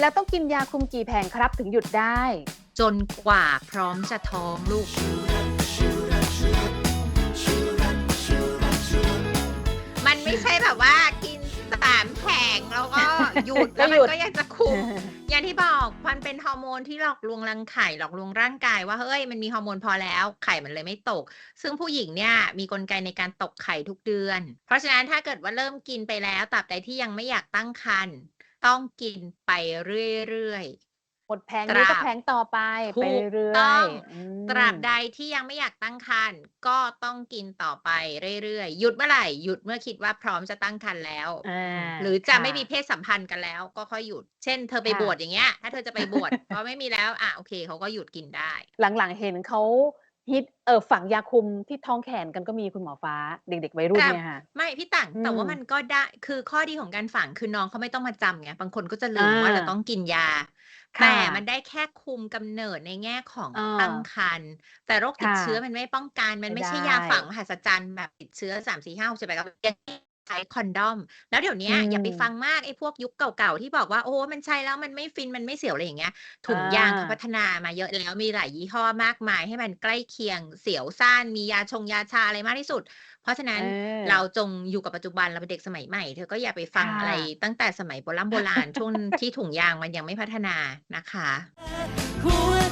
แล้วต้องกินยาคุมกี่แผงครับถึงหยุดได้ จนกว่าพร้อมจะท้องลูก มันไม่ใช่แบบว่ากินสามแผงแล้วก็หยุดก็แล้วหมัยุดนก็ยังจะคุมอย่างที่บอกมันเป็นฮอร์โมนที่หลอกลวงรังไข่หลอกลวงร่างกายว่าเฮ้ยมันมีฮอร์โมนพอแล้วไข่มันเลยไม่ตก ซึ่งผู้หญิงเนี่ยมีกลไกในการตกไข่ทุกเดือน เพราะฉะนั้นถ้าเกิดว่าเริ่มกินไปแล้วตราบใดที่ยังไม่อยากตั้งครรภ์ ต้องกินไปเรื่อยๆหมดแผงนี้ก็ตราบแผงต่อไปถูไปกเรื่อต้ยองๆอืมตราบใดที่ยังไม่อยากตั้งครรภ์ก็ต้องกินต่อไปเรื่อยๆหยุดเมื่อไหร่หยุดเมื่อคิดว่าพร้อมจะตั้งครรภ์แล้วอ่าหรือจะค่ไม่มีเพศสัมพันธ์กันแล้ว ก็ค่อยหยุด เช่น เธอไปค่ะบวชอย่างเงี้ย ถ้าเธอจะไปบวชเพราะไม่มีแล้วอะโอเคเขาก็หยุดกินได้ หลังๆเห็นเขา ฮิตเออฝังยาคุมที่ท้องแขนกันก็มีคุณหมอฟ้าเด็ก ๆ วัยรุ่นแต่เนี่ยค่ะ ไม่พี่ต่างแต่ว่าอืมมันก็ได้คือข้อดีของการฝังคือน้องเขาไม่ต้องมาจำไงบางคนก็จะลืมว่าอ่าจะต้องกินยา ค่ะ แต่มันได้แค่คุมกำเนิดในแง่ของอ่าตั้งครรภ์แต่โรคติดค่ะ เชื้อมันไม่ป้องกันมันไม่ไม่ใช่ได้ ยาฝังมหัศจรรย์แบบติดเชื้อสามสี่ห้าหกเจ็ดแปดเก้ายัง ใช้คอนดอม แล้วเดี๋ยวเนี้ยอย่าไปอืมฟังมากไอ้พวกยุคเก่าๆ ที่บอกว่า โอ้มันใช้แล้วมันไม่ฟินมันไม่เสียว อะไรอย่างเงี้ยถุงยางเขาอ่าพัฒนามาเยอะแล้วมีหลายยี่ห้อมากมาย ให้มันใกล้เคียงเสียวซ่าน มียาชงยาชาอะไรมากที่สุด เพราะฉะนั้นเออเราจงอยู่กับปัจจุบันเราเป็นเด็กสมัยใหม่ เธอก็อย่าไปฟังค่ะ อะไรตั้งแต่สมัยโบราณโบราณช่วงที่ถุงยางมันยังไม่พัฒนานะคะ หัวใจให้